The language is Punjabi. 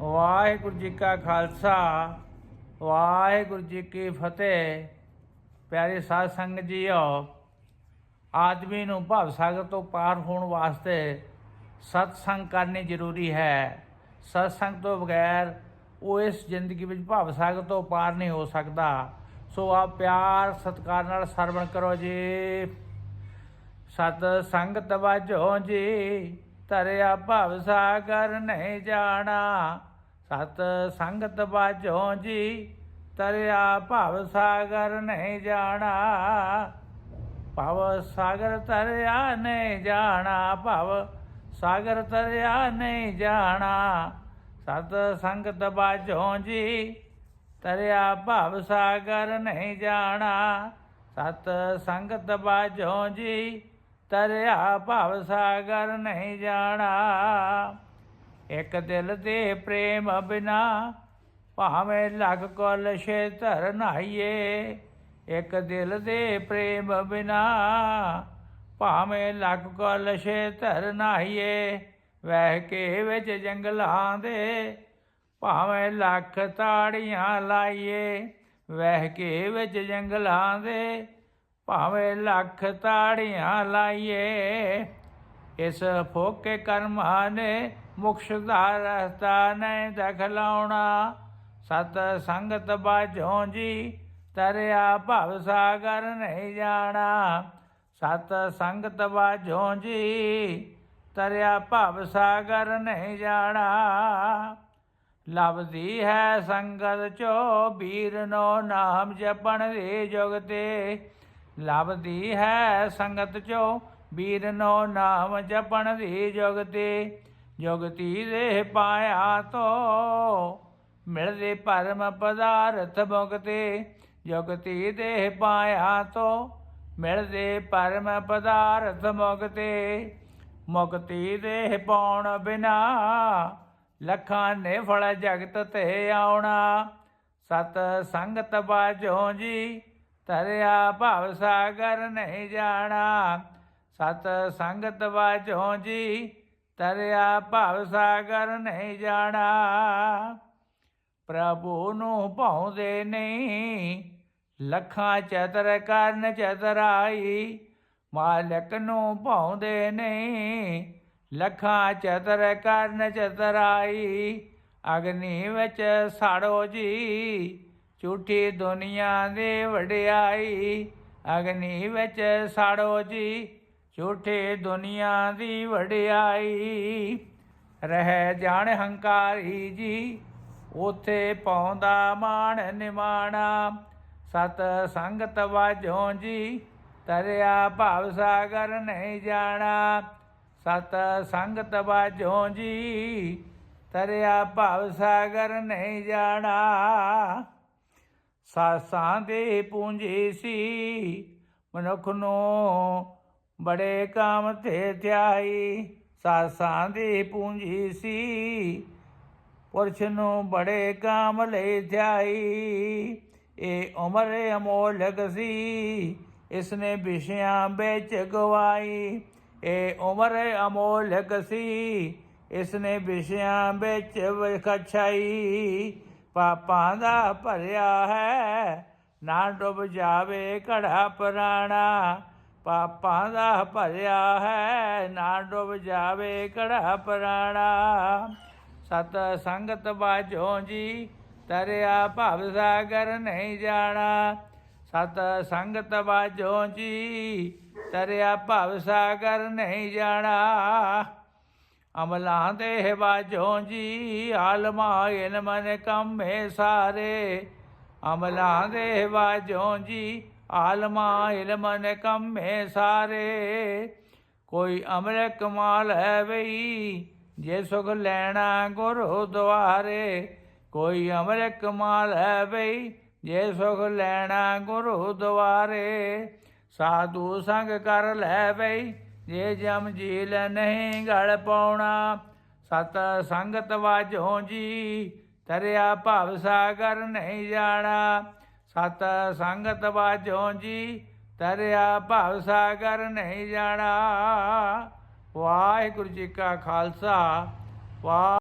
ਵਾਹਿਗੁਰੂ ਜੀ ਕਾ ਖਾਲਸਾ, ਵਾਹਿਗੁਰੂ ਜੀ ਕੀ ਫਤਿਹ। ਪਿਆਰੇ ਸਾਧ ਸੰਗਤ ਜੀਓ, ਆਦਮੀ ਨੂੰ ਭਵ ਸਾਗਰ ਤੋਂ ਪਾਰ ਹੋਣ ਵਾਸਤੇ ਸਤਸੰਗ ਕਰਨੀ ਜ਼ਰੂਰੀ ਹੈ। ਸਤਸੰਗ ਤੋਂ ਬਗੈਰ ਉਹ ਇਸ ਜ਼ਿੰਦਗੀ ਵਿੱਚ ਭਵ ਸਾਗਰ ਤੋਂ ਪਾਰ ਨਹੀਂ ਹੋ ਸਕਦਾ। ਸੋ ਆਪ ਪਿਆਰ, ਸਤਿਕਾਰ ਨਾਲ ਸਰਵਣ ਕਰੋ ਜੀ। ਸਤ ਸੰਗਤ ਵਾਜੋ ਜੀ ਤਰਿਆ ਭਵ ਸਾਗਰ ਨਹੀਂ ਜਾਣਾ। ਸਤ ਸੰਗਤ ਵਾਜੋ ਜੀ ਤਰਿਆ ਭਵ ਸਾਗਰ ਨਹੀਂ ਜਾਣਾ। ਭਵ ਸਾਗਰ ਤਰਿਆ ਨਹੀਂ ਜਾਣਾ, ਭਵ ਸਾਗਰ ਤਰਿਆ ਨਹੀਂ ਜਾਣਾ। ਸਤ ਸੰਗਤ ਬਾਝੋਂ ਜੀ ਤਰਿਆ ਭਵ ਸਾਗਰ ਨਹੀਂ ਜਾਣਾ। ਸਤ ਸੰਗਤ ਬਾਝੋਂ ਜੀ ਤਰਿਆ ਭਵ ਸਾਗਰ ਨਹੀਂ ਜਾਣਾ। ਇੱਕ ਦਿਲ ਦੇ ਪ੍ਰੇਮ ਬਿਨਾ ਭਾਵੇਂ ਲੱਖ ਕੁਲ ਛੇਤਰ ਨਾਈਏ ਇੱਕ ਦਿਲ ਦੇ ਪ੍ਰੇਮ ਬਿਨਾ ਭਾਵੇਂ ਲੱਖ ਛੇ ਛੇਤਰ ਨਾਈਏ ਵਹਿ ਕੇ ਵਿੱਚ ਜੰਗਲਾਂ ਦੇ ਭਾਵੇਂ ਲੱਖ ਤਾੜੀਆਂ ਲਾਈਏ। ਵਹਿ ਕੇ ਵਿੱਚ ਜੰਗਲਾਂ ਦੇ ਭਾਵੇਂ ਲੱਖ ਤਾੜੀਆਂ ਲਾਈਏ। ਇਸ ਫੋਕੇ ਕਰਮਾਂ ਨੇ ਮੁਕਸ਼ ਦਾ ਰਸਤਾ ਨਹੀਂ ਦਖਲਾਉਣਾ ਸਤ ਸੰਗਤ ਬਾਝੋਂ ਜੀ ਤਰਿਆ ਭਵ ਸਾਗਰ ਨਹੀਂ ਜਾਣਾ। ਸਤ ਸੰਗਤ ਬਾਝੋਂ ਜੀ ਤਰਿਆ ਭਵ ਸਾਗਰ ਨਹੀਂ ਜਾਣਾ। ਲਬਦੀ ਹੈ ਸੰਗਤ ਚੋ ਵੀਰ ਨੋ ਨਾਮ ਜਪਣ ਦੇ ਜੁਗ ਤੇ। ਲਬਦੀ ਹੈ ਸੰਗਤ ਚੋ ਵੀਰ ਨੋ ਨਾਮ ਜਪਣ ਦੀ ਜੁਗ ਤੇ ਜੁਗਤੀ ਦੇ ਪਾਇਆ ਤੋ। ਮਿਲਦੇ ਪਰਮ ਪਦਾਰਥ ਮੁਕਤੇ ਜੁਗਤੀ ਦੇ ਪਾਇਆ ਤੋ। ਮਿਲਦੇ ਪਰਮ ਪਦਾਰਥ ਮੁਕਤੇ ਮੁਕਤੀ ਦੇ ਪਾਉਣ ਬਿਨਾ ਲੱਖਾਂ ਨੇ ਫਲ ਜਗਤ ਤੇ ਆਉਣਾ। ਸਤ ਸੰਗਤ ਬਾਝੋਂ ਜੀ, ਤਰਿਆ ਭਵ ਸਾਗਰ ਨਹੀਂ ਜਾਣਾ। ਸਤ ਸੰਗਤ ਬਾਝੋਂ ਜੀ ਤਰਿਆ ਭਵ ਸਾਗਰ ਨਹੀਂ ਜਾਣਾ। ਪ੍ਰਭੂ ਨੂੰ ਭਾਉਂਦੇ ਨਹੀਂ, ਲੱਖਾਂ ਚਤਰ ਕਰਨ ਚਤਰਾਈ। ਮਾਲਕ ਨੂੰ ਭਾਉਂਦੇ ਨਹੀਂ, ਲੱਖਾਂ ਚਤਰ ਕਰਨ ਚਤਰਾਈ। ਅਗਨੀ ਵਿੱਚ ਸਾੜੋ ਜੀ, ਝੂਠੀ ਦੁਨੀਆ ਦੇ ਵਡਿਆਈ। ਅਗਨੀ ਵਿੱਚ ਸਾੜੋ ਜੀ ਝੂਠੇ ਦੁਨੀਆ ਦੀ ਵਡਿਆਈ। ਰਹਿ ਜਾਣ ਹੰਕਾਰੀ ਜੀ, ਉਥੇ ਪਾਉਂਦਾ ਮਾਣ ਨਿਮਾਣਾ। ਸਤ ਸੰਗਤ ਵਾਜੋਂ ਜੀ, ਤਰਿਆ ਭਵ ਸਾਗਰ ਨਹੀਂ ਜਾਣਾ। ਸਤ ਸੰਗਤ ਵਾਜੋਂ ਜੀ, ਤਰਿਆ ਭਵ ਸਾਗਰ ਨਹੀਂ ਜਾਣਾ। ਸਾਸਾਂ ਦੇ ਪੂੰਜੀ ਸੀ, ਮਨੁੱਖ ਨੂੰ ਬੜੇ ਕਾਮ ਤੇ ਧਿਆਈ, ਸਾਸਾਂ ਦੀ ਪੂੰਜੀ ਸੀ। ਪੁਰਸ਼ ਨੂੰ ਬੜੇ ਕਾਮ ਲਈ ਧਿਆਈ। ਇਹ ਉਮਰ ਅਮੋਲਕ ਸੀ, ਇਸਨੇ ਵਿਸ਼ਿਆਂ ਵਿੱਚ ਗਵਾਈ। ਇਹ ਉਮਰ ਅਮੋਲਕ ਸੀ, ਇਸਨੇ ਵਿਸ਼ਿਆਂ ਵਿੱਚ ਵਿਖਛਾਈ ਪਾਪਾਂ ਦਾ ਭਰਿਆ ਹੈ, ਨਾ ਡੁੱਬ ਜਾਵੇ ਘੜਾ ਪੁਰਾਣਾ। ਪਾਪਾਂ ਦਾ ਭਰਿਆ ਹੈ, ਨਾ ਡੁੱਬ ਜਾਵੇ ਘੜਾ ਪ੍ਰਾਣਾ। ਸਤ ਸੰਗਤ ਬਾਝੋਂ ਜੀ, ਤਰਿਆ ਭਵ ਸਾਗਰ ਨਹੀਂ ਜਾਣਾ। ਸਤ ਸੰਗਤ ਬਾਝੋਂ ਜੀ, ਤਰਿਆ ਭਵ ਸਾਗਰ ਨਹੀਂ ਜਾਣਾ। ਅਮਲਾਂ ਦੇ ਬਾਝੋਂ ਜੀ, ਆਲਮਾ ਇਲਮ ਨੇ ਕੰਮੇ ਸਾਰੇ। ਅਮਲਾਂ ਦੇ ਬਾਝੋਂ ਜੀ ਆਲਮਾ ਇਲਮ ਨੇ ਕੰਮੇ ਸਾਰੇ। ਕੋਈ ਅਮਰ ਕਮਾਲ ਹੈ ਵਈ, ਜੇ ਸੁਖ ਲੈਣਾ ਗੁਰੂ ਦੁਆਰੇ। ਕੋਈ ਅਮਰ ਕਮਾਲ ਹੈ ਬਈ ਜੇ ਸੁਖ ਲੈਣਾ ਗੁਰੂ ਦੁਆਰੇ। ਸਾਧੂ ਸੰਗ ਕਰ ਲੈ ਬਈ ਜੇ ਜਮ ਜੀਲ ਨਹੀਂ ਗਲ ਪਾਉਣਾ। ਸਤ ਸੰਗਤ ਵਾਜੋ ਜੀ, ਤਰਿਆ ਭਵ ਸਾਗਰ ਨਹੀਂ ਜਾਣਾ। ਸਤ ਸੰਗਤ ਵਾਜੋ ਜੀ ਤਰਿਆ ਭਵ ਸਾਗਰ ਨਹੀਂ ਜਾਣਾ। ਵਾਹਿਗੁਰੂ ਜੀ ਕਾ ਖਾਲਸਾ ਵਾਹ